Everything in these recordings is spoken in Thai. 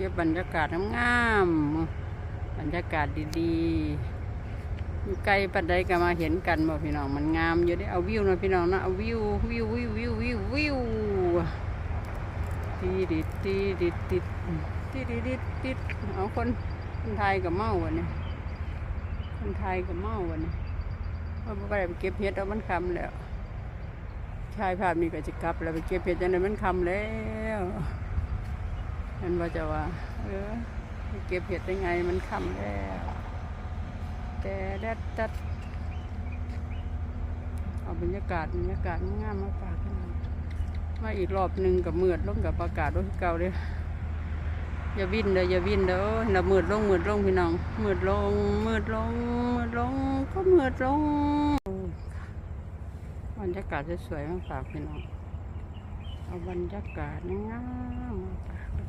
ก็บบรรยากาศงามบรรยากาศดีๆอยู่ไกลปัดใดก็มาเห็นกันบ่พี่น้องมันงามอยู่ได้เอาวิวนะพี่น้องนะเอาวิววิววิววิววิววิวตีดิดตีดิดติดตีดิดติดเอาคนคนไทยกับเมาวันนี้คนไทยกับเมาวันนี้เอาไปเก็บเห็แล้วมันคำแล้วชายภาพนี้ก็จะกลับแล้วไปเก็บเห็ดจังเลมันคำแล้ว มันว่าจะว่า เออเก็บเห็ดได้ไงมันค่ำแล้วแต่ดดจัดเอาบรรยากาศบรรยากาศง่ามมาฝากกันมาอีกรอบหนึ่งกับมืดลงกับอากาศด้วยเก่าเลยอย่าวิ่นเด้ออย่าวิ่นเด้อหนามืดลงมืดลงพี่น้องมืดลงมืดลงมืดลงก็มืดลงบรรยากาศสวยๆมาฝากพี่น้องเอาบรรยากาศงามมาฝาก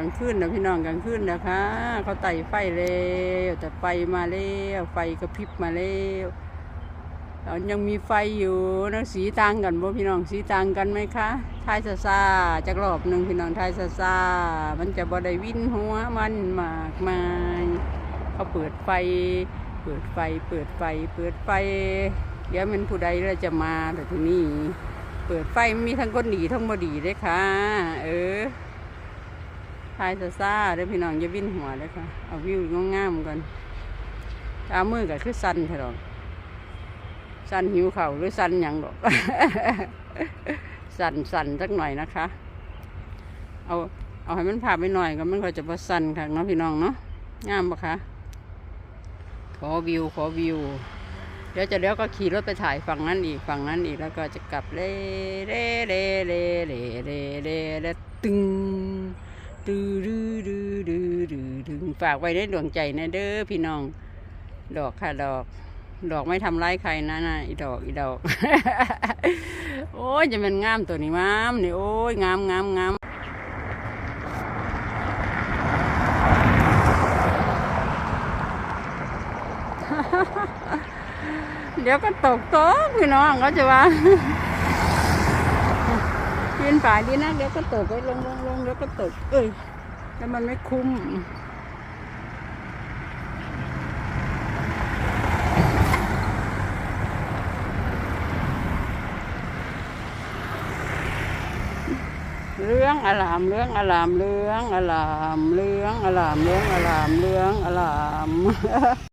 ลางคืนนะพี่น้องกลางคืนนะคะเขาไต่ไฟแล้วแต่ไฟมาแล้วไฟกระพริบมาแล้วเรายังมีไฟอยู่นะสีต่างกันบ่พี่น้องสีต่างกันไหมคะทายซาซาจากรอบหนึ่งพี่น้องทายซาซามันจะบ่ได้วินหัวมันมากมายเขาเปิดไฟ เปิดไฟ เปิดไฟ เปิดไฟ เดี๋ยวมันผู้ใดเราจะมาแต่ที่นี่เปิดไฟมีทั้งคนดีทั้งบ่ดีเลยค่ะ เออ ทายซาซาเด้อพี่น้องอย่าวิ่นหัวเลยค่ะ เอาวิวงงามกันตามือกับคือสันเถอะสันหิวเข่าหรือสันยังหรอกสันสันสักหน่อยนะคะ เอาเอาให้มันผ่าไปหน่อยก็มันก็จะประสันค่ะเนาะพี่น้องเนาะงามปะคะ ขอวิวขอวิว เดี๋ยวจะเดี๋ยวก็ขี่รถไปถ่ายฝั่งนั้นอีกฝั่งนั้นอีกแล้วก็จะกลับเร่เร่เร่เร่เร่เร่เร่ตึง ดื้อดื้อดื้อดื้อดื้อดึงฝากไว้ในดวงใจนะเด้อพี่น้อง ดอกค่ะดอก ดอกไม่ทำร้ายใครนะนะอีดอกอีดอก โอ้ยจะเป็นงามตัวนี้งามนี่โอ้ยงามงามงามเดี๋ยวก็ตกโต๊ะพี่น้องเขาจะว่า ฝายดีนะเดี๋ยวก็ตกไปลงลงลงเดี๋ยวก็ตก เอ้ยแล้วมันไม่คุ้มเรื่องอลามเรื่องอลามเรื่องอลามเรื่องอลามเรื่องอลามเรื่องอลาม